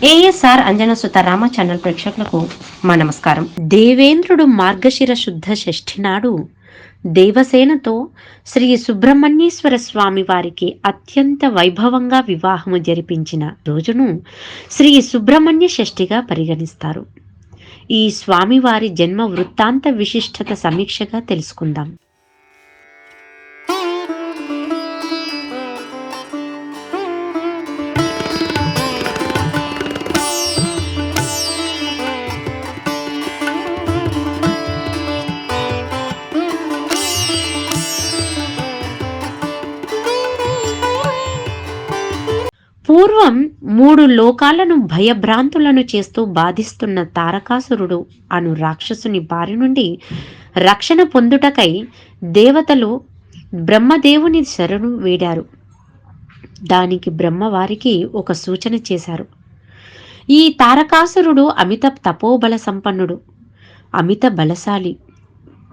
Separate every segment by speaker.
Speaker 1: ASR అంజనసుత Rama channel ప్రేక్షకులకు మా నమస్కారం. దేవేంద్రుడు మార్గశిర శుద్ధ షష్ఠి నాడు దేవసేనతో శ్రీ సుబ్రహ్మణ్యేశ్వర స్వామి వారికి అత్యంత వైభవంగా వివాహము జరిపించిన రోజును శ్రీ సుబ్రహ్మణ్య షష్ఠిగా పరిగణిస్తారు. ఈ స్వామివారి జన్మ వృత్తాంత విశిష్టత సమీక్షగా తెలుసుకుందాం. పూర్వం మూడు లోకాలను భయభ్రాంతులను చేస్తూ బాధిస్తున్న తారకాసురుడు అను రాక్షసుని బారి నుండి రక్షణ పొందుటకై దేవతలు బ్రహ్మదేవుని శరణు వేడారు. దానికి బ్రహ్మవారికి ఒక సూచన చేశారు. ఈ తారకాసురుడు అమిత తపోబల సంపన్నుడు అమిత బలశాలి.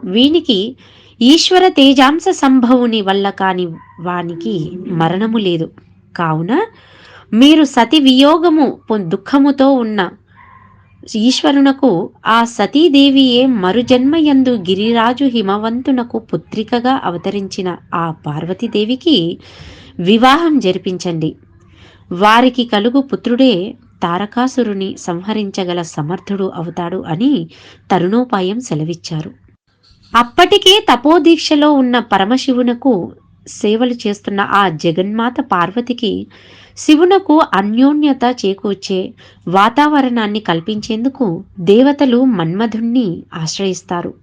Speaker 1: వీనికి ఈశ్వర తేజాంశ సంభవుని వల్ల కాని వానికి మరణము లేదు. కావున మీరు సతి వియోగము దుఃఖముతో ఉన్న ఈశ్వరునకు ఆ సతీదేవియే మరుజన్మయందు గిరిరాజు హిమవంతునకు పుత్రికగా అవతరించిన ఆ పార్వతీదేవికి వివాహం జరిపించండి. వారికి కలుగు పుత్రుడే తారకాసురుని సంహరించగల సమర్థుడు అవుతాడు అని తరుణోపాయం సెలవిచ్చారు. అప్పటికే తపోదీక్షలో ఉన్న పరమశివునకు సేవలు చేస్తున్న ఆ జగన్మాత పార్వతికి శివునకు అన్యోన్యత చేకూర్చే వాతావరణాన్ని కల్పించేందుకు దేవతలు మన్మధుణ్ణి ఆశ్రయిస్తారు.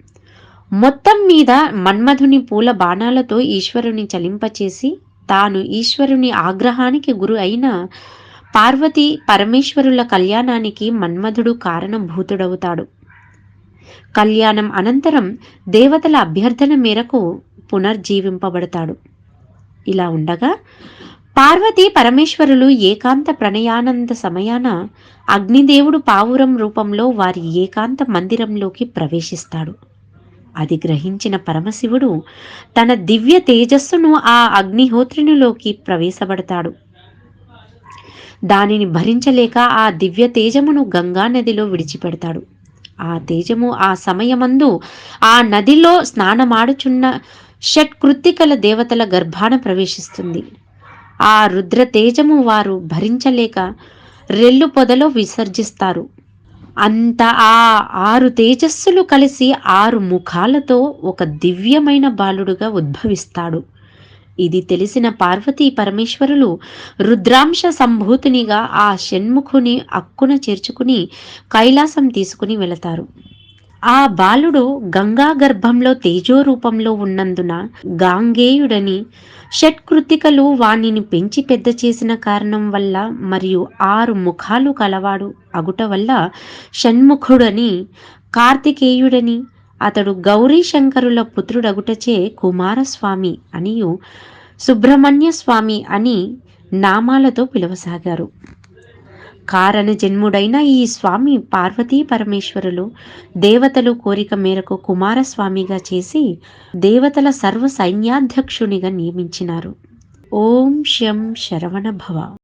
Speaker 1: మొత్తం మీద మన్మధుని పూల బాణాలతో ఈశ్వరుని చలింపచేసి తాను ఈశ్వరుని ఆగ్రహానికి గురు అయిన పార్వతి పరమేశ్వరుల కళ్యాణానికి మన్మధుడు కారణభూతుడవుతాడు. కళ్యాణం అనంతరం దేవతల అభ్యర్థన మేరకు పునర్జీవింపబడతాడు. ఇలా ఉండగా పార్వతి పరమేశ్వరులు ఏకాంత ప్రణయానంద సమయాన అగ్నిదేవుడు పావురం రూపంలో వారి ఏకాంత మందిరంలోకి ప్రవేశిస్తాడు. అది గ్రహించిన పరమశివుడు తన దివ్య తేజస్సును ఆ అగ్నిహోత్రినిలోకి ప్రవేశపడతాడు. దానిని భరించలేక ఆ దివ్య తేజమును గంగా నదిలో విడిచిపెడతాడు. ఆ తేజము ఆ సమయమందు ఆ నదిలో స్నానమాడుచున్న షట్కృత్తికల దేవతల గర్భాన ప్రవేశిస్తుంది. ఆ రుద్ర తేజము వారు భరించలేక రెల్లు పొదలో విసర్జిస్తారు. అంత ఆ ఆరు తేజస్సులు కలిసి ఆరు ముఖాలతో ఒక దివ్యమైన బాలుడుగా ఉద్భవిస్తాడు. ఇది తెలిసిన పార్వతీ పరమేశ్వరులు రుద్రాంశ సంభూతునిగా ఆ షణ్ముఖుని అక్కున చేర్చుకుని కైలాసం తీసుకుని వెళతారు. ఆ బాలుడు గంగా గర్భంలో తేజో రూపంలో ఉన్నందున గాంగేయుడని షట్కృతికలు వాణిని పెంచి పెద్ద చేసిన కారణం వల్ల మరియు ఆరు ముఖాలు కలవాడు అగుట వల్ల షణ్ముఖుడని కార్తికేయుడని అతడు గౌరీ శంకరుల పుత్రుడగుటచే కుమారస్వామి అనియు సుబ్రహ్మణ్య స్వామి అని నామాలతో పిలవసాగారు. కారణ జన్ముడైన ఈ స్వామి పార్వతీ పరమేశ్వరులు దేవతలు కోరిక మేరకు కుమారస్వామిగా చేసి దేవతల సర్వ సైన్యాధ్యక్షునిగా నియమించినారు. ఓం శం శరవణ భవ.